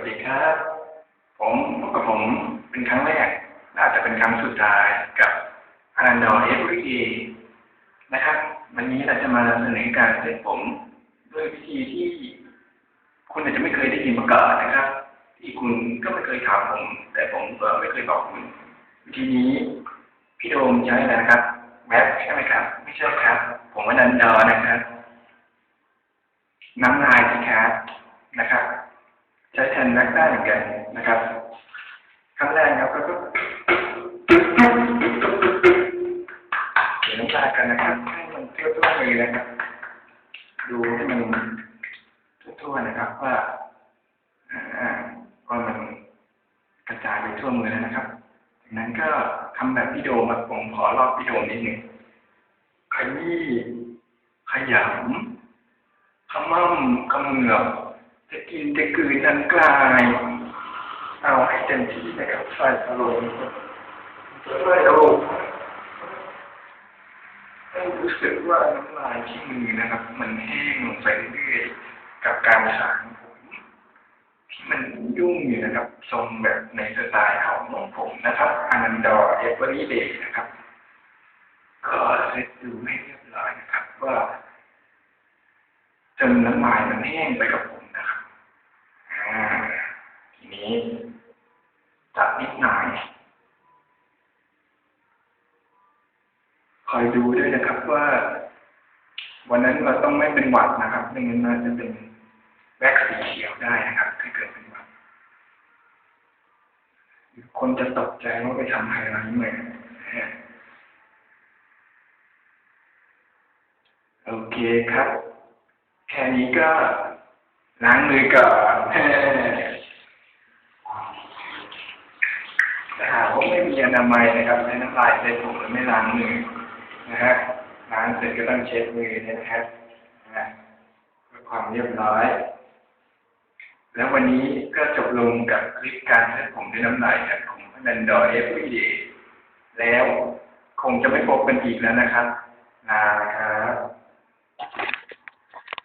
วัสดีครับ ผมพบกับผมเป็นครั้งแรกและอาจจะเป็นครั้งสุดท้ายกับอนันดอร์เอฟวีนะครับ วันนี้เราจะมาเสนอการเสร็จผมด้วยวิธีที่ คุณอาจจะไม่เคยได้ยินมาก่อนนะครับ ที่คุณก็ไม่เคยถามผม แต่ผมก็ไม่เคยบอกคุณวิธีนี้พี่โดมใช้อะไรนะครับแว็บใช่ไหมครับ ไม่ใช่ครับ ผมอนันดอร์นะครับ น้ำลายที่แคสนะครับ ใช้แทนแว็กได้เหมือนกันนะครับขั้นแรกครับก็ก็เขียนน้ำลากันนะครับให้มันเทั่วๆมือนะครับ ดูให้มันทั่วๆนะครับว่าอ่าว่ามันกระจายไปทั่วมือแล้วนะครับจากนั้นก็ทำแบบพี่โดมครับผมขอลอกพี่โดมนิดหนึ่งขยี้ขยำขมั่มขมือบ จะกินจะกืนนั้นกลาย เอาให้เต็มที่นะครับใส่อารมณ์ใส่อารมณ์ให้รู้สึกว่าน้ำลายที่มือนะครับ มันแห้งลงไปเรื่อยๆกับการสางผมที่มันยุ่งอยู่นะครับทรงแบบในสไตล์ของของผมนะครับอานันดอเอเวอรี่เดย์นะครับ ก็เซตดูให้เรียบร้อยนะครับ ว่าจนน้ำลายมันแห้งไปกับผม นี้จับนิดหน่อยคอยดูด้วยนะครับว่า วันนั้นเราต้องไม่เป็นหวัดนะครับไม่งั้นมันจะเป็นแว็กซ์สีเขียวได้นะครับถ้าเกิดเป็นหวัดคนจะตกใจว่าไปทำไฮไลท์เหมือโอเคครับ แค่นี้ก็ล้างมือก่อน แต่หากว่าไม่มีอนามัยนะครับใช้น้ำลายใช้ผมไม่ล้างมือนะฮะล้างเสร็จก็ต้องเช็ดมือนะครับนะเพื่อความเรียบร้อย แล้ววันนี้ก็จบลงกับคลิปการเซ็ตผมด้วยน้ำลายจากของพนันดอเอฟวีเดแล้วคงจะไม่พบกันอีกแล้วนะครับลาครับ